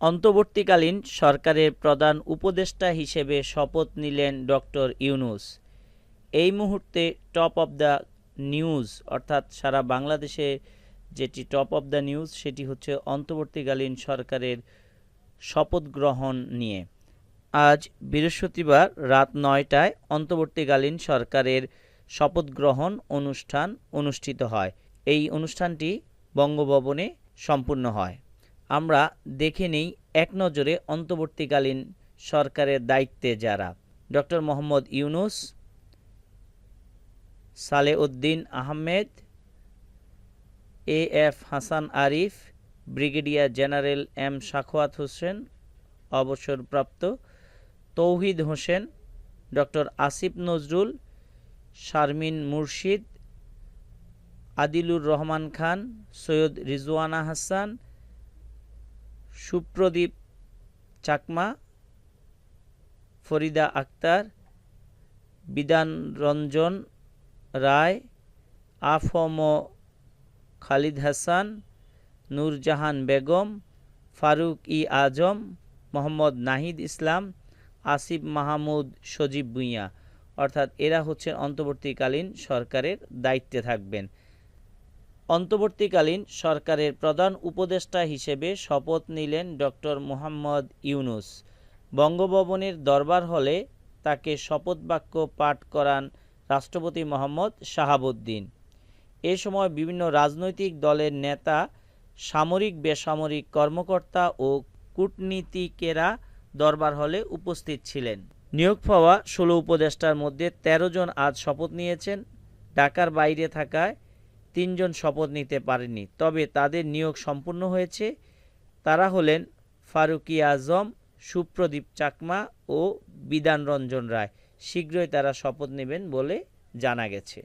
অন্তর্বর্তীকালীন সরকারের প্রধান উপদেষ্টা হিসেবে শপথ নিলেন ডক্টর ইউনুস। এই মুহূর্তে টপ অব দ্য নিউজ, অর্থাৎ সারা বাংলাদেশে যেটি টপ অব দ্য নিউজ, সেটি হচ্ছে অন্তর্বর্তীকালীন সরকারের শপথ গ্রহণ নিয়ে। আজ বৃহস্পতিবার রাত নয়টায় অন্তর্বর্তীকালীন সরকারের শপথ গ্রহণ অনুষ্ঠান অনুষ্ঠিত হয়। এই অনুষ্ঠানটি বঙ্গভবনে সম্পূর্ণ হয়। আমরা দেখে নেই এক নজরে অন্তর্বর্তীকালীন সরকারের দায়িত্বে যারা। Doctor Mohammad Yunus, Salehuddin Ahmed, A F Hasan Arif, brigadier general M Sakhawat Hossain, অবসরপ্রাপ্ত তৌহিদ হোসেন, ডক্টর আসিফ নজরুল, শারমিন মুর্শিদ, আদিলুর রহমান খান, সৈয়দ রিজওয়ানা হাসান সুপ্রদীপ চাকমা, ফরিদা আক্তার, বিধান রঞ্জন রায়, আফম খালিদ হাসান, নূরজাহান বেগম, ফারুক ই আজম, মোহাম্মদ নাহিদ ইসলাম, আসিফ মাহমুদ সজীব ভুঁইয়া। অর্থাৎ এরা হচ্ছেন অন্তর্বর্তীকালীন সরকারের দায়িত্বে থাকবেন। অন্তর্বর্তীকালীন সরকারের প্রধান উপদেষ্টা হিসেবে শপথ নিলেন ডক্টর মোহাম্মদ ইউনুস। বঙ্গভবনের দরবার হলে তাকে শপথ বাক্য পাঠ করান রাষ্ট্রপতি মোহাম্মদ শাহাবুদ্দিন। এ সময় বিভিন্ন রাজনৈতিক দলের নেতা, সামরিক, বেসামরিক কর্মকর্তা ও কূটনীতিকেরা দরবার হলে উপস্থিত ছিলেন। নিয়োগ পাওয়া ষোলো উপদেষ্টার মধ্যে ১৩ জন আজ শপথ নিয়েছেন। ঢাকার বাইরে থাকায় তিনজন শপথ নিতে পারেনি তবে তাদের নিয়োগ সম্পূর্ণ হয়েছে। তারা হলেন ফারুকি আজম, সুপ্রদীপ চাকমা ও বিধান রঞ্জন রায়। শীঘ্রই তারা শপথ নেবেন বলে জানা গেছে।